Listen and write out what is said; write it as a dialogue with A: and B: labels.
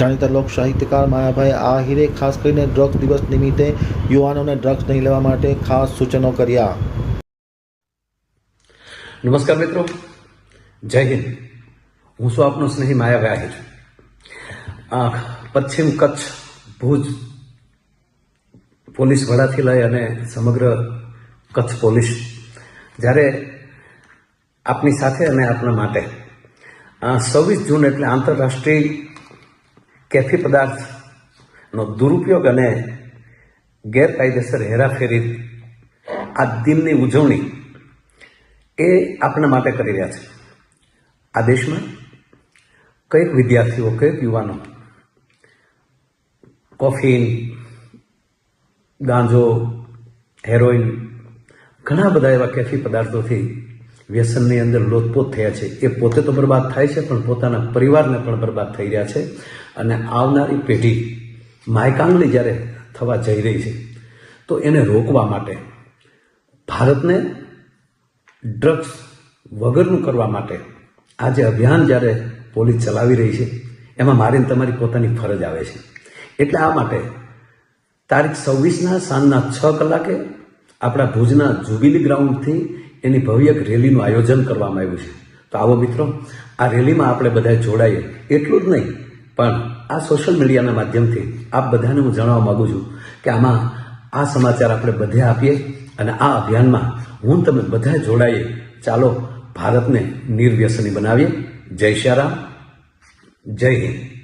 A: જાણીતા લોક સાહિત્યકાર માયાભાઈ આહિરે ખાસ કરીને ડ્રગ્સ દિવસ નિમિત્તે યુવાનોને ડ્રગ્સ નહીં લેવા માટે ખાસ સૂચનો કર્યા.
B: નમસ્કાર મિત્રો. જય હિન્દ. હું છું આપનો સ્નેહી માયાભાઈ આહિર. પશ્ચિમ કચ્છ, ભુજ પોલીસ વડાથી લઈ અને સમગ્ર કચ્છ પોલીસ. જ્યારે આપની સાથે અને આપના માટે. છવ્વીસ જૂન એટલે આંતરરાષ્ટ્રીય કેફી પદાર્થનો દુરુપયોગ અને ગેરકાયદેસર હેરાફેરી આ દિનની ઉજવણી એ આપણા માટે કરી રહ્યા છે. આ દેશમાં કંઈક વિદ્યાર્થીઓ, કંઈક યુવાનો કોફીન, ગાંજો હેરોઇન ઘણા બધા એવા કેફી પદાર્થોથી વ્યસનની અંદર લોતપોત થયા છે. એ પોતે તો બરબાદ થાય છે, પણ પોતાના પરિવારને પણ બરબાદ થઈ રહ્યા છે અને આવનારી પેઢી માયકાંગલી જ્યારે થવા જઈ રહી છે, તો એને રોકવા માટે, ભારતને ડ્રગ્સ વગરનું કરવા માટે આ જે અભિયાન જ્યારે પોલીસ ચલાવી રહી છે, એમાં મારીને તમારી પોતાની ફરજ આવે છે. એટલે આ માટે તારીખ છવ્વીસના સાંજના છ કલાકે આપણા ભુજના જુબિલી ગ્રાઉન્ડથી એની ભવ્ય રેલીનું આયોજન કરવામાં આવ્યું છે. તો આવો મિત્રો, આ રેલીમાં આપણે બધા જોડાઈએ. એટલું જ નહીં, પણ આ સોશિયલ મીડિયાના માધ્યમથી આપ બધાને હું જણાવવા માગું છું કે આમાં આ સમાચાર આપણે બધે આપીએ અને આ અભિયાનમાં હું તમે બધા જોડાઈએ. ચાલો, ભારતને નિર્વ્યસની બનાવીએ. જય શ્યારામ જય હિન્દ.